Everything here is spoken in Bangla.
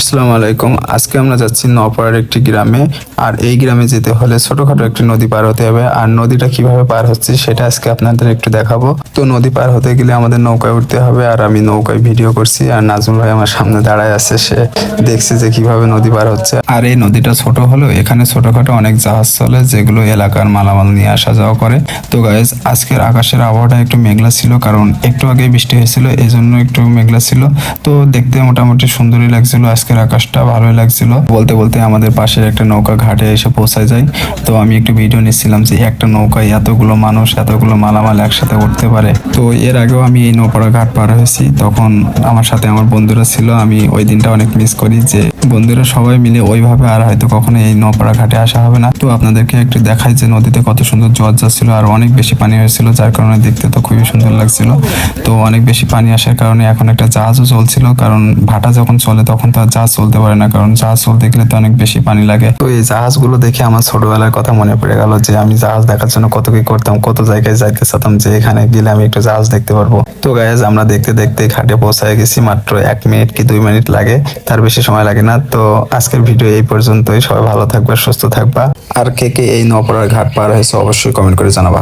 আসসালামু আলাইকুম। আজকে আমরা যাচ্ছি নপাড়ার একটি গ্রামে, আর এই গ্রামে যেতে হলে ছোটখাটো একটি নদী পার হতে হবে। আর নদীটা কীভাবে পার হচ্ছে সেটা আজকে আপনাদের একটু দেখাবো। তো নদী পার হতে গেলে আমাদের নৌকায় উঠতে হবে, আর আমি নৌকায় ভিডিও করছি, আর নাজমুল ভাই আমার সামনে দাঁড়ায় আছে, সে দেখছে যে কীভাবে নদী পার হচ্ছে। আর এই নদীটা ছোট হলেও এখানে ছোটখাটো অনেক জাহাজ চলে, যেগুলো এলাকার মালামাল নিয়ে আসা যাওয়া করে। তো গাইজ আজকের আকাশের আবহাওয়াটা একটু মেঘলা ছিল, কারণ একটু আগে বৃষ্টি হয়েছিল এই জন্য একটু মেঘলা ছিল। তো দেখতে মোটামুটি সুন্দরই লাগছিল আজকের আকাশটা ভালোই লাগছিল। বলতে বলতে আমাদের পাশের একটা নৌকা ঘাটে এসে পৌঁছায় যায়। তো আমি একটু ভিডিও নিচ্ছিলাম যে একটা নৌকায় এতগুলো মানুষ, এতগুলো মালামাল একসাথে উঠতে পারে। তো এর আগেও আমি এই নৌপাড়া ঘাট পার হয়েছি। তখন আমার সাথে আমার বন্ধুরা ছিল। আমি ওই দিনটা অনেক মিস করি যে বন্ধুরা সবাই মিলে ওইভাবে আর হয়তো কখনো এই নৌপাড়া ঘাটে আসা হবে না। তো আপনাদেরকে একটু দেখাই যে নদীতে কত সুন্দর জল যাচ্ছিল আর অনেক বেশি পানি হয়েছিল, যার কারণে দেখতে তো খুবই সুন্দর লাগছিল। তো অনেক বেশি পানি আসার কারণে এখন একটা জাহাজও চলছিল, কারণ ভাটা যখন চলে তখন তো আর জাহাজ চলতে পারে না, কারণ জাহাজ চলতে গেলে তো অনেক বেশি পানি লাগে। তো এই জাহাজগুলো দেখে আমার ছোটবেলার কথা মনে পড়ে গেল যে আমি জাহাজ দেখার জন্য কত কি করতাম, কত জায়গায় যাইতে চাতাম যে এখানে গেলে আমি একটু জাহাজ দেখতে পারব। তো গাইজ আমরা দেখতে দেখতে ঘাটে পৌঁছায় গেছি, মাত্র এক মিনিট কি দুই মিনিট লাগে, তার বেশি সময় লাগে না, তো আজকের ভিডিও এই পর্যন্তই। সবাই ভালো থাকবা, সুস্থ থাকবা। আর কে কে এই নপরার ঘাট পার হয়েছে অবশ্যই কমেন্ট করে জানাবা।